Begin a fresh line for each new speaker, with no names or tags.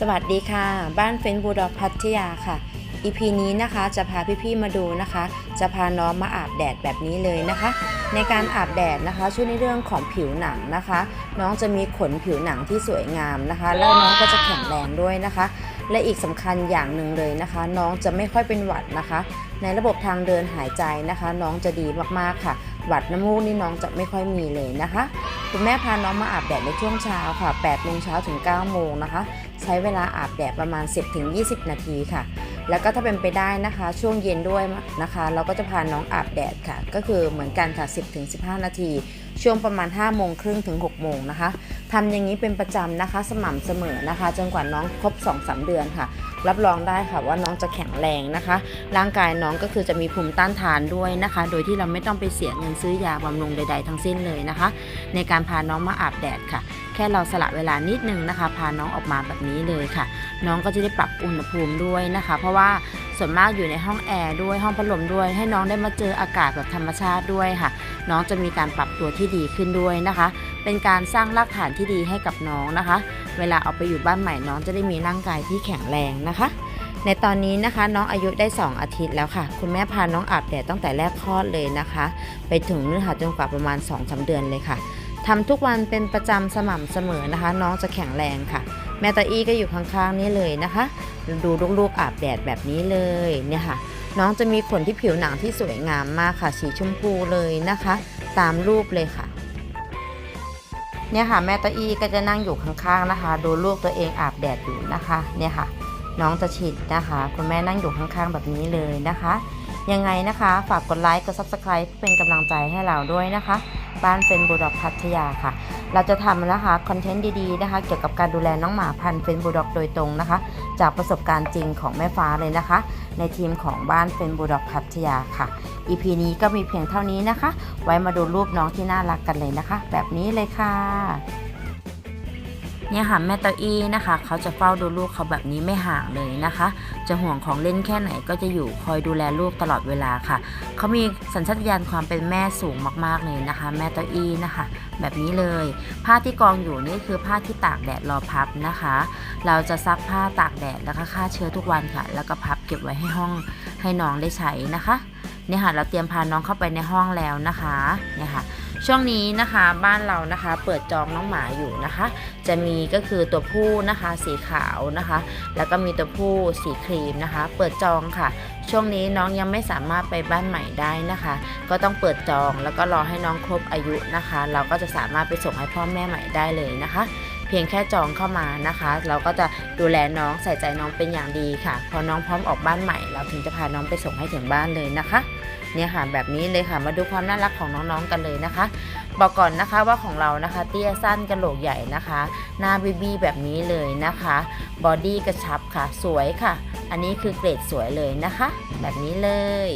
สวัสดีค่ะ บ้านเฟนบูดอกพัทยาค่ะ EP นี้นะคะจะพาพี่ๆมาดูนะคะ จะพาน้องมาอาบแดดแบบนี้เลยนะคะ ในการอาบแดดนะคะ ช่วยในเรื่องของผิวหนังนะคะ น้องจะมีขนผิวหนังที่สวยงามนะคะ แล้วน้องก็จะแข็งแรงด้วยนะคะ และอีกสำคัญอย่างหนึ่งเลยนะคะ น้องจะไม่ค่อยเป็นหวัดนะคะ ในระบบทางเดินหายใจนะคะ น้องจะดีมากๆค่ะ หวัดน้ำมูกนี่น้องจะไม่ค่อยมีเลยนะคะ คุณแม่พาน้องมาอาบแดดในช่วงเช้าค่ะ8โมงเช้าถึง9โมงนะคะ ใช้เวลาอาบแดดประมาณ 10-20 นาทีค่ะ แล้วก็ถ้าเป็นไปได้นะคะ ช่วงเย็นด้วยนะคะ เราก็จะพาน้องอาบแดดค่ะ ก็คือเหมือนกันค่ะ 10-15 นาที ช่วงประมาณ 5 โมงครึ่งถึง 6 โมงนะคะทำอย่างนี้เป็นประจำนะคะ สม่ำเสมอนะคะ จนกว่าน้องครบ 2-3 เดือนค่ะ รับรองได้ค่ะว่าน้องจะแข็งแรงนะคะ ร่างกายน้องก็คือจะมีภูมิต้านทานด้วยนะคะ โดยที่เราไม่ต้องไปเสียเงินซื้อยาบำรุงใด ๆ ทั้งสิ้นเลยนะคะ ในการพาน้องมาอาบแดดค่ะ แค่เราสละเวลานิดนึงนะคะ พาน้องออกมาแบบนี้เลยค่ะ น้องก็จะได้ปรับอุณหภูมิด้วยนะคะ เพราะว่าส่วนมากอยู่ในห้องแอร์ด้วยห้องพัดลมด้วย ให้น้องได้มาเจออากาศแบบธรรมชาติด้วยค่ะ น้องจะมีการปรับตัวที่ดีขึ้นด้วยนะคะ เป็นการสร้างรากฐานที่ดีให้กับน้องนะคะ เวลาเอาไปอยู่บ้านใหม่น้องจะได้มีร่างกายที่แข็งแรงนะคะ ในตอนนี้นะคะน้องอายุได้ 2 อาทิตย์แล้วค่ะ คุณแม่พาน้องอาบแดดตั้งแต่แรกคลอดเลยนะคะ ไปถึงนื้อหาจนกว่าประมาณ2-3เดือนเลยค่ะทำทุกวันเป็นประจำสม่ำเสมอนะคะ น้องจะแข็งแรงค่ะ แม่ตาอี้ก็อยู่ข้างๆนี่เลยนะคะ ดูลูกๆอาบแดดแบบนี้เลยเนี่ยค่ะ น้องจะมีขนที่ผิวหนังที่สวยงามมากค่ะ สีชมพูเลยนะคะ ตามรูปเลยค่ะ เนี่ยค่ะแม่ตาอี้ก็จะนั่งอยู่ข้างๆนะคะ ดูลูกตัวเองอาบแดดอยู่นะคะ เนี่ยค่ะ น้องจะฉีดนะคะ คุณแม่นั่งอยู่ข้างๆแบบนี้เลยนะคะ ยังไงนะคะ ฝากกดไลค์กด subscribe เป็นกำลังใจให้เราด้วยนะคะ บ้านเฟนบูลด็อกพัทยาค่ะ เราจะทำนะคะคอนเทนต์ดีๆนะคะเกี่ยวกับการดูแลน้องหมาพันเฟนบูลด็อกโดยตรงนะคะ จากประสบการณ์จริงของแม่ฟ้าเลยนะคะ ในทีมของบ้านเฟนบูลด็อกพัทยาค่ะ EP นี้ก็มีเพียงเท่านี้นะคะ ไว้มาดูรูปน้องที่น่ารักกันเลยนะคะ แบบนี้เลยค่ะ เนี่ยค่ะแม่เตาอี้นะคะ เขาจะเฝ้าดูลูกเขาแบบนี้ไม่ห่างเลยนะคะ จะห่วงของเล่นแค่ไหนก็จะอยู่คอยดูแลลูกตลอดเวลาค่ะ เขามีสัญชาตญาณความเป็นแม่สูงมากๆเลยนะคะ แม่เตาอี้นะคะ แบบนี้เลย ผ้าที่กองอยู่นี่คือผ้าที่ตากแดดรอพับนะคะ เราจะซักผ้าตากแดดแล้วก็ฆ่าเชื้อทุกวันค่ะ แล้วก็พับเก็บไว้ให้ห้องให้น้องได้ใช้นะคะเนี่ยค่ะเราเตรียมพาน้องเข้าไปในห้องแล้วนะคะเนี่ยค่ะ ช่วงนี้นะคะบ้านเรานะคะเปิดจองน้องหมาอยู่นะคะ จะมีก็คือตัวผู้นะคะสีขาวนะคะ แล้วก็มีตัวผู้สีครีมนะคะ เปิดจองค่ะ ช่วงนี้น้องยังไม่สามารถไปบ้านใหม่ได้นะคะ ก็ต้องเปิดจองแล้วก็รอให้น้องครบอายุนะคะ เราก็จะสามารถไปส่งให้พ่อแม่ใหม่ได้เลยนะคะ เพียงแค่จองเข้ามานะคะ เราก็จะดูแลน้องใส่ใจน้องเป็นอย่างดีค่ะ พอน้องพร้อมออกบ้านใหม่ เราถึงจะพาน้องไปส่งให้ถึงบ้านเลยนะคะเนี่ยค่ะแบบนี้เลยค่ะมาดูความน่ารักของน้องๆกันเลยนะคะ บอกก่อนนะคะว่าของเรานะคะ เตี้ยสั้นกระโหลกใหญ่นะคะ หน้าบีบีแบบนี้เลยนะคะบอดี้กระชับค่ะสวยค่ะ อันนี้คือเกรดสวยเลยนะคะ แบบนี้เลย